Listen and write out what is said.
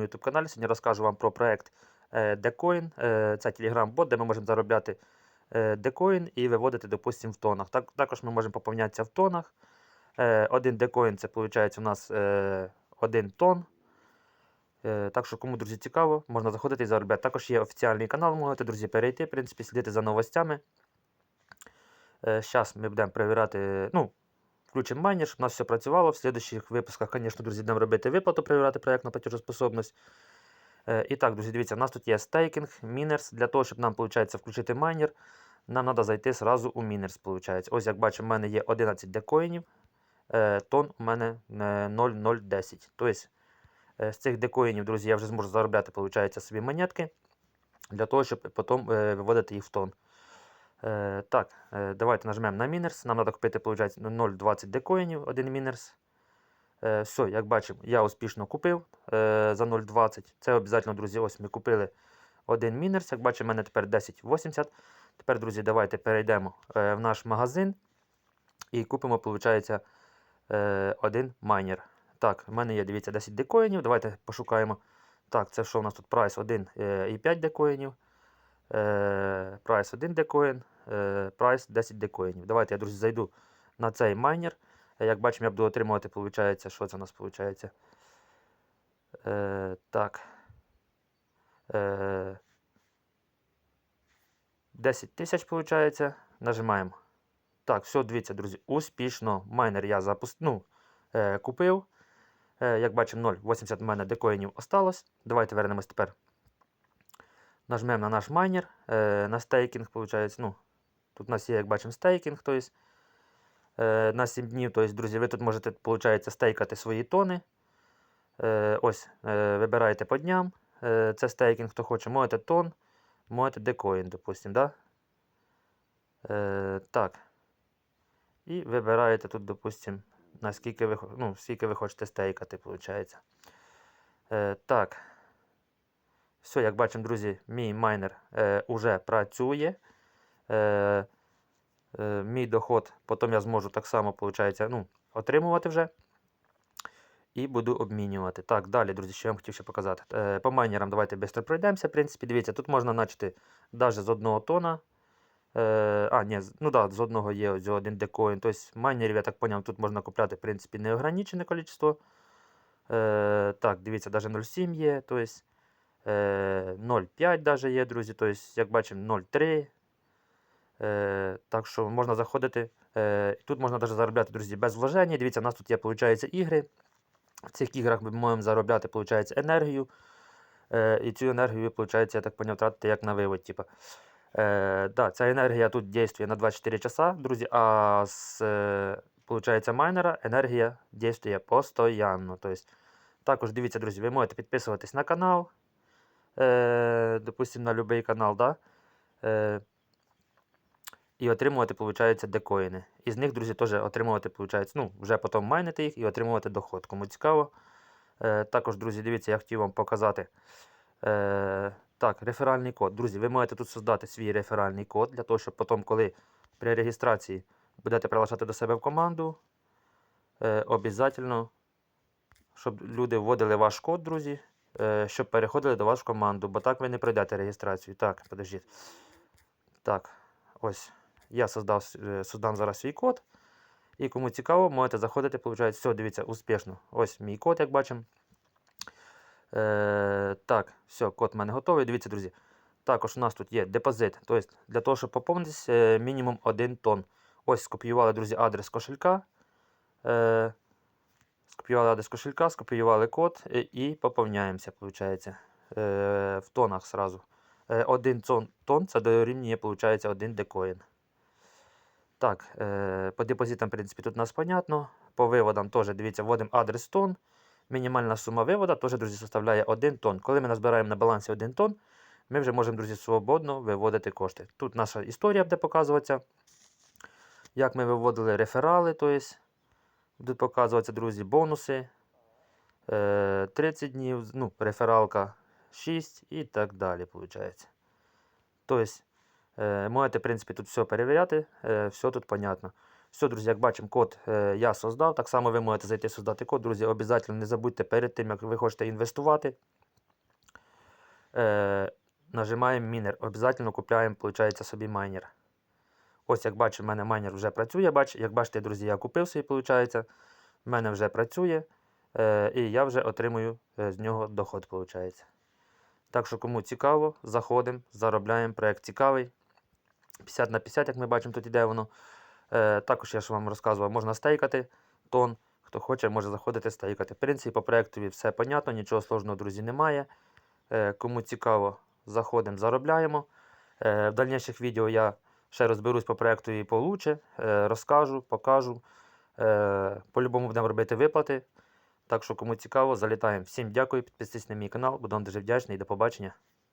нашому YouTube каналі. Сьогодні розкажу вам про проект е, Decoin. Е, Це Telegram-бот, де ми можемо заробляти е, Decoin і виводити, допустимо, в тонах. Так, також ми можемо поповнятися в тонах. Один Decoin це виходить у нас 1 тон. Так що, кому, друзі, цікаво, можна заходити і заробляти. Також є офіціальний канал, можете, друзі, перейти, в принципі, слідити за новостями. Зараз ми будемо перевіряти, ну, включимо майнер, щоб у нас все працювало. В слідчих випусках, звісно, друзі, будемо робити виплату, перевіряти проєктну платежоспособність. Е, І так, друзі, дивіться, у нас тут є стейкінг, мінерс. Для того, щоб нам, виходить, включити майнер, нам треба зайти сразу у мінерс, виходить. Ось, як бачимо, в мене є 11 декоїнів, е, тон у мене е, 0,010. Тобто, е, з цих декоїнів, друзі, я вже зможу заробляти, виходить, собі монетки, для того, щоб потім е, виводити їх в тон. Е, так, е, давайте нажмемо на мінерс. Нам треба купити, виходить, 0,20 декоїнів, один мінерс. Е, все, як бачимо, я успішно купив е, за 0,20. Це обов'язково, друзі, ось ми купили один мінерс. Як бачимо, в мене тепер 10,80. Тепер, друзі, давайте перейдемо е, в наш магазин і купимо, виходить, е, один майнер. Так, в мене є, дивіться, 10 декоїнів. Давайте пошукаємо. Так, це що у нас тут прайс 1,5 декоїнів. Е, прайс 1 декоін, е, прайс 10 декоїнів. Давайте я, друзі, зайду на цей майнер. Е, Як бачимо, я буду отримувати, виходить, що це у нас виходить? Е, так. Е, 10 тисяч, виходить. Нажимаємо. Так, все, дивіться, друзі, успішно. Майнер я запустив, ну, е, купив. Е, як бачимо, 0,80 в мене декоїнів осталось. Давайте вернемось тепер. Нажмемо на наш майнер, е, на стейкінг, виходить. Ну, тут у нас є, як бачимо, стейкінг. Тобто, е, на 7 днів. Тобто, друзі, ви тут можете, виходить, стейкати свої тони. Е, ось, вибираєте по дням. Це стейкінг, хто хоче. Можете тон, можете декоін, допустимо. Да? Так. І вибираєте тут, допустимо, наскільки ви, ну, скільки ви хочете стейкати, виходить. Так. Все, як бачимо, друзі, мій майнер е, уже працює. Е, е, мій доход, потім я зможу так само, виходить, ну, отримувати вже. І буду обмінювати. Так, далі, друзі, що я вам хотів ще показати. Е, по майнерам давайте швидко пройдемося. В принципі, дивіться, тут можна начати навіть з одного тона. Е, а, ні, ну да, з одного є ось один декоін. Тобто майнерів, я так зрозумів, тут можна купляти, в принципі, неограничене кількість. Е, так, дивіться, навіть 0,7 є. Тобто, 0,5 даже є, друзі. Тобто, як бачимо, 0,3. Е, так що можна заходити. Е, тут можна навіть заробляти, друзі, без вложення. Дивіться, у нас тут є, виходить, ігри. В цих іграх ми можемо заробляти, виходить, енергію. Е, і цю енергію, виходить, я так поняв, тратите як на вивод. Типу. Е, да, ця енергія тут дійствує на 24 часа, друзі, а з е, майнера енергія дійствує постійно. Тобто, також дивіться, друзі, ви можете підписуватись на канал, е, допустимо, на будь-який канал, да? е, і отримувати, виходить, декоїни. І з них, друзі, теж отримувати, виходить, ну, вже потім майнити їх і отримувати доход. Кому цікаво. Е, також, друзі, дивіться, я хотів вам показати. Е, так, реферальний код. Друзі, ви можете тут создати свій реферальний код для того, щоб потім, коли при реєстрації будете приглашати до себе в команду, е, обов'язково, щоб люди вводили ваш код, друзі, щоб переходили до вас в команду, бо так ви не пройдете реєстрацію. Так, подождіть. Так, ось. Я создав, е, создам зараз свій код. І кому цікаво, можете заходити, виходить, все, дивіться, успішно. Ось мій код, як бачимо. Е, так, все, код в мене готовий. Дивіться, друзі. Також у нас тут є депозит. Тобто, для того, щоб поповнитись, е, мінімум 1 тонн. Ось скопіювали, друзі, адрес кошелька. Е, скопіювали адрес кошелька, скопіювали код е, і поповняємося, виходить, е, в тонах сразу. Е, один тон, тон це дорівнює, виходить, один декоін. Так, по депозитам, в принципі, тут у нас понятно. По виводам теж, дивіться, вводимо адрес тон. Мінімальна сума вивода теж, друзі, составляє 1 тонн. Коли ми назбираємо на балансі 1 тонн, ми вже можемо, друзі, свободно виводити кошти. Тут наша історія буде показуватися, як ми виводили реферали, тобто будуть показуватися, друзі, бонуси. Е, 30 днів, ну, рефералка 6 і так далі, виходить. Тобто, е, можете, в принципі, тут все перевіряти, е, все тут понятно. Все, друзі, як бачимо, код е, я создав. Так само ви можете зайти создати код. Друзі, обов'язково не забудьте перед тим, як ви хочете інвестувати. е, нажимаємо мінер. Обов'язково купляємо, виходить, собі майнер. Ось як бачимо, в мене майнер вже працює. Бач, як бачите, друзі, я купив собі, виходить. В мене вже працює. Е, і я вже отримую е, з нього доход, виходить. Так що, кому цікаво, заходимо, заробляємо. Проект цікавий. 50 на 50, як ми бачимо, тут іде воно. Е, також я ж вам розказував, можна стейкати тон. Хто хоче, може заходити стейкати. В принципі, по проектові все понятно, нічого сложного, друзі, немає. Кому цікаво, заходимо, заробляємо. В дальніших відео я ще розберусь по проекту і получше, е, розкажу, покажу. Е, по-любому будемо робити виплати. Так що, кому цікаво, залітаємо. Всім дякую, підписуйтесь на мій канал, буду вам дуже вдячний і до побачення.